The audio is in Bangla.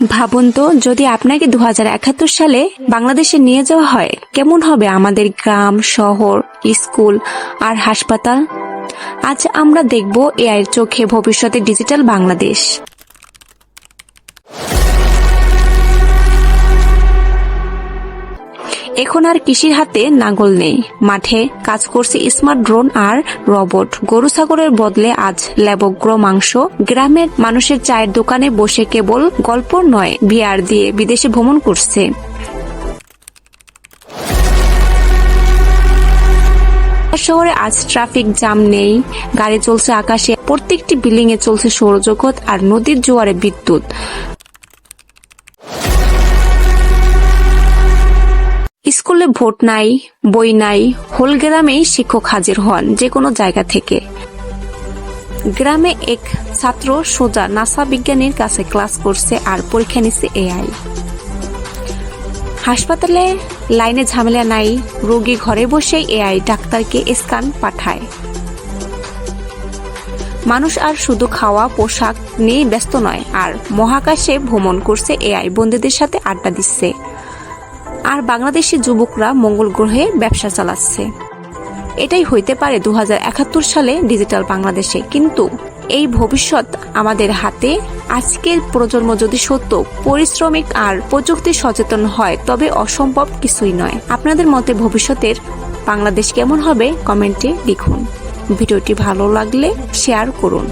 ভাবুন তো, যদি আপনাকে দু হাজার একাত্তর সালে বাংলাদেশে নিয়ে যাওয়া হয়, কেমন হবে আমাদের গ্রাম, শহর, স্কুল আর হাসপাতাল? আজ আমরা দেখব এআইয়ের চোখে ভবিষ্যতে ডিজিটাল বাংলাদেশ। এখন আর কৃষির হাতে নাঙ্গল নেই। মাঠে কাজ করছে স্মার্ট ড্রোন আর রোবট। গরু ছাগলের বদলে আজ লেবগ্র মাংস। গ্রামের মানুষের চায়ের দোকানে বসে কেবল গল্প নয়, বিয়ার দিয়ে বিদেশে ভ্রমণ করছে। শহরে আজ ট্রাফিক জ্যাম নেই। গাড়ি চলছে আকাশে। প্রত্যেকটি বিল্ডিং এ চলছে সৌরজগৎ আর নদীর জোয়ারে বিদ্যুৎ। স্কুলে ভোট নাই, বই নাই, হোল গ্রামেই শিক্ষক হাজির হন যে কোনো জায়গা থেকে। গ্রামে এক ছাত্র সোজা নাসা বিজ্ঞানীর কাছে ক্লাস করছে আর পরীক্ষা নিচ্ছে এআই হাসপাতালে লাইনে ঝামেলা নাই, রোগী ঘরে বসেই এআই ডাক্তারকে স্ক্যান পাঠায়। মানুষ আর শুধু খাওয়া, পোশাক নিয়ে ব্যস্ত নয়, আর মহাকাশে ভ্রমণ করছে এআই বন্ধুদের সাথে আড্ডা দিচ্ছে। আর বাংলাদেশি যুবকরা মঙ্গল গ্রহে ব্যবসা চালাচ্ছে। এটাই হইতে পারে দু হাজার একাত্তর সালে ডিজিটাল বাংলাদেশে। কিন্তু এই ভবিষ্যৎ আমাদের হাতে, আজকের প্রজন্ম যদি সত্য, পরিশ্রমিক আর প্রযুক্তি সচেতন হয়, তবে অসম্ভব কিছুই নয়। আপনাদের মতে ভবিষ্যতের বাংলাদেশ কেমন হবে? কমেন্টে লিখুন। ভিডিওটি ভালো লাগলে শেয়ার করুন।